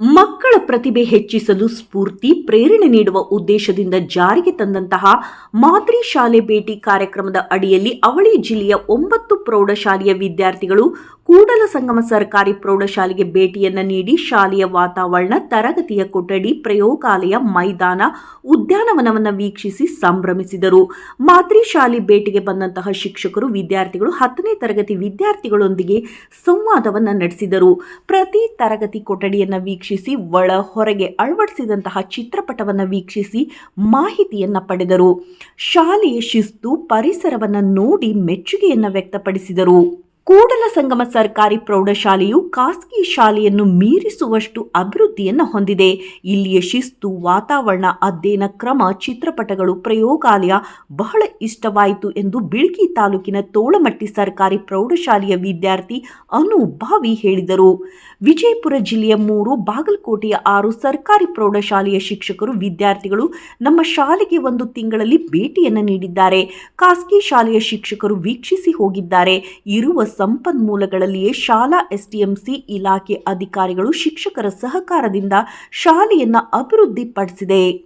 ಮಕ್ಕಳ ಪ್ರತಿಭೆ ಹೆಚ್ಚಿಸಲು ಸ್ಫೂರ್ತಿ, ಪ್ರೇರಣೆ ನೀಡುವ ಉದ್ದೇಶದಿಂದ ಜಾರಿಗೆ ತಂದಂತಹ ಮಾದರಿ ಶಾಲೆ ಭೇಟಿ ಕಾರ್ಯಕ್ರಮದ ಅಡಿಯಲ್ಲಿ ಅವಳಿ ಜಿಲ್ಲೆಯ ಒಂಬತ್ತು ಪ್ರೌಢಶಾಲೆಯ ವಿದ್ಯಾರ್ಥಿಗಳು ಕೂಡಲ ಸಂಗಮ ಸರ್ಕಾರಿ ಪ್ರೌಢಶಾಲೆಗೆ ಭೇಟಿಯನ್ನು ನೀಡಿ ಶಾಲೆಯ ವಾತಾವರಣ, ತರಗತಿಯ ಕೊಠಡಿ, ಪ್ರಯೋಗಾಲಯ, ಮೈದಾನ, ಉದ್ಯಾನವನವನ್ನು ವೀಕ್ಷಿಸಿ ಸಂಭ್ರಮಿಸಿದರು. ಮಾದರಿ ಶಾಲೆ ಭೇಟಿಗೆ ಬಂದಂತಹ ಶಿಕ್ಷಕರು, ವಿದ್ಯಾರ್ಥಿಗಳು, ಹತ್ತನೇ ತರಗತಿ ವಿದ್ಯಾರ್ಥಿಗಳೊಂದಿಗೆ ಸಂವಾದವನ್ನು ನಡೆಸಿದರು. ಪ್ರತಿ ತರಗತಿ ಕೊಠಡಿಯನ್ನು ವೀಕ್ಷಿಸಿ ಒಳ ಹೊರಗೆ ಅಳವಡಿಸಿದಂತಹ ಚಿತ್ರಪಟವನ್ನು ವೀಕ್ಷಿಸಿ ಮಾಹಿತಿಯನ್ನು ಪಡೆದರು. ಶಾಲೆಯ ಶಿಸ್ತು, ಪರಿಸರವನ್ನು ನೋಡಿ ಮೆಚ್ಚುಗೆಯನ್ನು ವ್ಯಕ್ತಪಡಿಸಿದರು. ಕೂಡಲ ಸಂಗಮ ಸರ್ಕಾರಿ ಪ್ರೌಢಶಾಲೆಯು ಖಾಸಗಿ ಶಾಲೆಯನ್ನು ಮೀರಿಸುವಷ್ಟು ಅಭಿವೃದ್ಧಿಯನ್ನು ಹೊಂದಿದೆ. ಇಲ್ಲಿಯ ಶಿಸ್ತು, ವಾತಾವರಣ, ಅಧ್ಯಯನ ಕ್ರಮ, ಚಿತ್ರಪಟಗಳು, ಪ್ರಯೋಗಾಲಯ ಬಹಳ ಇಷ್ಟವಾಯಿತು ಎಂದು ಬಿಳ್ಕಿ ತಾಲೂಕಿನ ತೋಳಮಟ್ಟಿ ಸರ್ಕಾರಿ ಪ್ರೌಢಶಾಲೆಯ ವಿದ್ಯಾರ್ಥಿ ಅನು ಭಾವಿ ಹೇಳಿದರು. ವಿಜಯಪುರ ಜಿಲ್ಲೆಯ ಮೂರು, ಬಾಗಲಕೋಟೆಯ ಆರು ಸರ್ಕಾರಿ ಪ್ರೌಢಶಾಲೆಯ ಶಿಕ್ಷಕರು, ವಿದ್ಯಾರ್ಥಿಗಳು ನಮ್ಮ ಶಾಲೆಗೆ ಒಂದು ತಿಂಗಳಲ್ಲಿ ಭೇಟಿಯನ್ನು ನೀಡಿದ್ದಾರೆ. ಖಾಸಗಿ ಶಾಲೆಯ ಶಿಕ್ಷಕರು ವೀಕ್ಷಿಸಿ ಹೋಗಿದ್ದಾರೆ. ಇರುವ ಸಂಪನ್ಮೂಲಗಳಲ್ಲಿಯೇ ಶಾಲಾ ಎಸ್ಡಿಎಂಸಿ ಇಲಾಖೆ ಅಧಿಕಾರಿಗಳು ಶಿಕ್ಷಕರ ಸಹಕಾರದಿಂದ ಶಾಲೆಯನ್ನು ಅಭಿವೃದ್ಧಿಪಡಿಸಿದೆ.